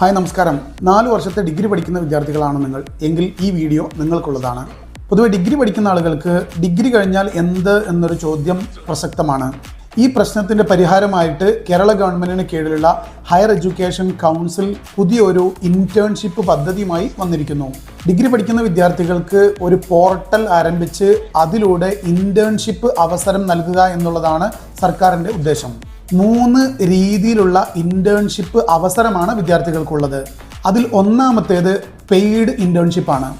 Hi നമസ്കാരം. നാല് വർഷത്തെ ഡിഗ്രി പഠിക്കുന്ന വിദ്യാർത്ഥികളാണ് നിങ്ങൾ. എങ്കിൽ ഈ വീഡിയോ നിങ്ങൾക്കുള്ളതാണ്. പൊതുവെ ഡിഗ്രി പഠിക്കുന്ന ആളുകൾക്ക് ഡിഗ്രി കഴിഞ്ഞാൽ എന്ത് എന്നൊരു ചോദ്യം പ്രസക്തമാണ്. ഈ പ്രശ്നത്തിന്റെ പരിഹാരമായിട്ട് കേരള ഗവൺമെന്റിന് കീഴിലുള്ള ഹയർ എഡ്യൂക്കേഷൻ കൗൺസിൽ പുതിയൊരു ഇന്റേൺഷിപ്പ് പദ്ധതിയുമായി വന്നിരിക്കുന്നു. ഡിഗ്രി പഠിക്കുന്ന വിദ്യാർത്ഥികൾക്ക് ഒരു പോർട്ടൽ ആരംഭിച്ച് അതിലൂടെ ഇന്റേൺഷിപ്പ് അവസരം നൽകുക എന്നുള്ളതാണ് സർക്കാരിന്റെ ഉദ്ദേശം. മൂന്ന് രീതിയിലുള്ള ഇന്റേൺഷിപ്പ് അവസരമാണ് വിദ്യാർത്ഥികൾക്കുള്ളത്. അതിൽ ഒന്നാമത്തേത് പെയ്ഡ് ഇന്റേൺഷിപ്പാണ്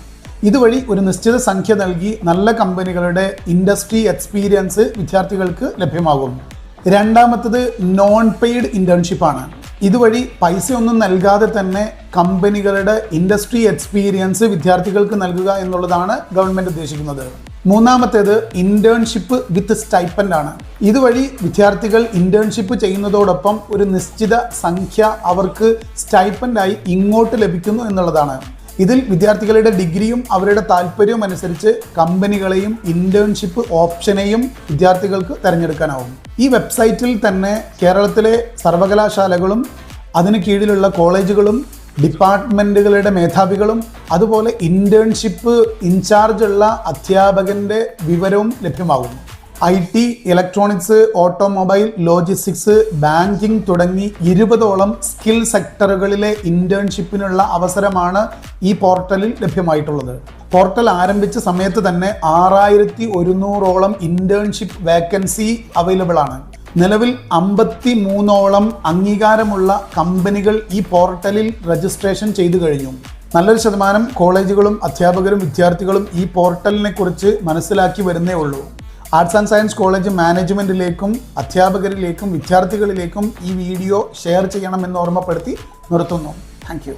ഇതുവഴി ഒരു നിശ്ചിത സംഖ്യ നൽകി നല്ല കമ്പനികളുടെ ഇൻഡസ്ട്രി എക്സ്പീരിയൻസ് വിദ്യാർത്ഥികൾക്ക് ലഭ്യമാകും. രണ്ടാമത്തത് നോൺ പെയ്ഡ് ഇന്റേൺഷിപ്പാണ് ഇതുവഴി പൈസയൊന്നും നൽകാതെ തന്നെ കമ്പനികളുടെ ഇൻഡസ്ട്രി എക്സ്പീരിയൻസ് വിദ്യാർത്ഥികൾക്ക് നൽകുക എന്നുള്ളതാണ് ഗവൺമെന്റ് ഉദ്ദേശിക്കുന്നത്. മൂന്നാമത്തേത് ഇന്റേൺഷിപ്പ് വിത്ത് സ്റ്റൈപ്പൻഡ് ആണ്. ഇതുവഴി വിദ്യാർത്ഥികൾ ഇന്റേൺഷിപ്പ് ചെയ്യുന്നതോടൊപ്പം ഒരു നിശ്ചിത സംഖ്യ അവർക്ക് സ്റ്റൈപ്പൻഡായി ഇങ്ങോട്ട് ലഭിക്കുന്നു എന്നുള്ളതാണ്. ഇതിൽ വിദ്യാർത്ഥികളുടെ ഡിഗ്രിയും അവരുടെ താല്പര്യവും അനുസരിച്ച് കമ്പനികളെയും ഇന്റേൺഷിപ്പ് ഓപ്ഷനെയും വിദ്യാർത്ഥികൾക്ക് തിരഞ്ഞെടുക്കാനാവും. ഈ വെബ്സൈറ്റിൽ തന്നെ കേരളത്തിലെ സർവകലാശാലകളും അതിന് കീഴിലുള്ള കോളേജുകളും ഡിപ്പാർട്ട്മെന്റുകളുടെ മേധാവികളും അതുപോലെ ഇന്റേൺഷിപ്പ് ഇൻചാർജുള്ള അധ്യാപകന്റെ വിവരവും ലഭ്യമാകും I T electronics automobile logistics banking തുടങ്ങി ഇരുപതോളം സ്കിൽ സെക്ടറുകളിലെ ഇന്റേൺഷിപ്പിനുള്ള അവസരമാണ് ഈ പോർട്ടലിൽ ലഭ്യമായിട്ടുള്ളത്. പോർട്ടൽ ആരംഭിച്ച സമയത്ത് തന്നെ ആറായിരത്തി ഒരുന്നൂറോളം ഇന്റേൺഷിപ്പ് വേക്കൻസി അവൈലബിൾ ആണ്. നിലവിൽ അമ്പത്തി മൂന്നോളം അംഗീകാരമുള്ള കമ്പനികൾ ഈ പോർട്ടലിൽ രജിസ്ട്രേഷൻ ചെയ്തു കഴിഞ്ഞു. നല്ലൊരു ശതമാനം കോളേജുകളും അധ്യാപകരും വിദ്യാർത്ഥികളും ഈ പോർട്ടലിനെ കുറിച്ച് മനസ്സിലാക്കി വരുന്നേ ഉള്ളൂ. ആർട്സ് ആൻഡ് സയൻസ് കോളേജ് മാനേജ്മെന്റിലേക്കും അധ്യാപകരിലേക്കും വിദ്യാർത്ഥികളിലേക്കും ഈ വീഡിയോ ഷെയർ ചെയ്യണമെന്ന് ഓർമ്മപ്പെടുത്തി നിർത്തുന്നു. താങ്ക്